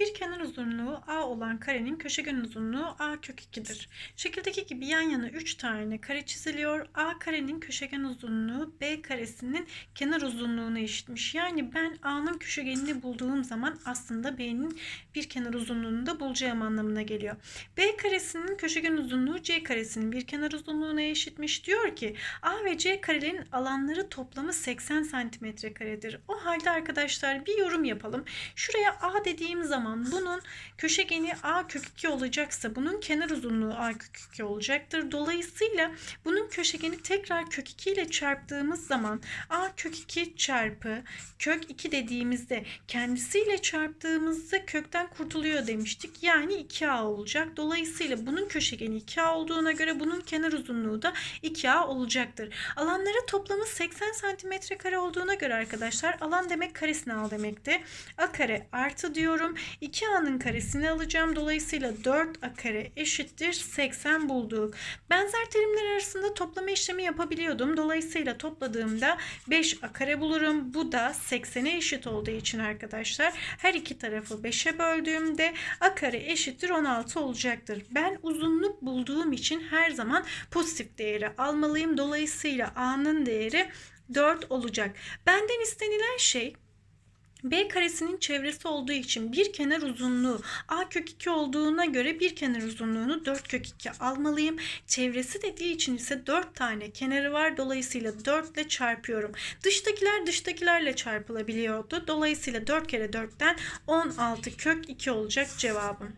Bir kenar uzunluğu A olan karenin köşegen uzunluğu A kök 2'dir. Şekildeki gibi yan yana 3 tane kare çiziliyor. A karenin köşegen uzunluğu B karesinin kenar uzunluğuna eşitmiş. Yani ben A'nın köşegenini bulduğum zaman aslında B'nin bir kenar uzunluğunu da bulacağım anlamına geliyor. B karesinin köşegen uzunluğu C karesinin bir kenar uzunluğuna eşitmiş. Diyor ki A ve C karelerin alanları toplamı 80 santimetre karedir. O halde arkadaşlar bir yorum yapalım. Şuraya A dediğim zaman bunun köşegeni A kök 2 olacaksa bunun kenar uzunluğu A kök 2 olacaktır. Dolayısıyla bunun köşegeni tekrar kök 2 ile çarptığımız zaman A kök 2 çarpı kök 2 dediğimizde kendisiyle çarptığımızda kökten kurtuluyor demiştik. Yani 2A olacak. Dolayısıyla bunun köşegeni 2A olduğuna göre bunun kenar uzunluğu da 2A olacaktır. Alanları toplamı 80 santimetre kare olduğuna göre arkadaşlar alan demek karesini al demekti. A kare artı diyorum. 2A'nın karesini alacağım. Dolayısıyla 4A kare eşittir 80 bulduk. Benzer terimler arasında toplama işlemi yapabiliyordum. Dolayısıyla topladığımda 5A kare bulurum. Bu da 80'e eşit olduğu için arkadaşlar her iki tarafı 5'e böldüğümde A kare eşittir 16 olacaktır. Ben uzunluk bulduğum için her zaman pozitif değeri almalıyım. Dolayısıyla A'nın değeri 4 olacak. Benden istenilen şey B karesinin çevresi olduğu için bir kenar uzunluğu A kök 2 olduğuna göre bir kenar uzunluğunu 4 kök 2 almalıyım. Çevresi dediği için ise 4 tane kenarı var. Dolayısıyla 4 ile çarpıyorum. Dıştakiler dıştakilerle çarpılabiliyordu. Dolayısıyla 4 kere 4'ten 16 kök 2 olacak cevabım.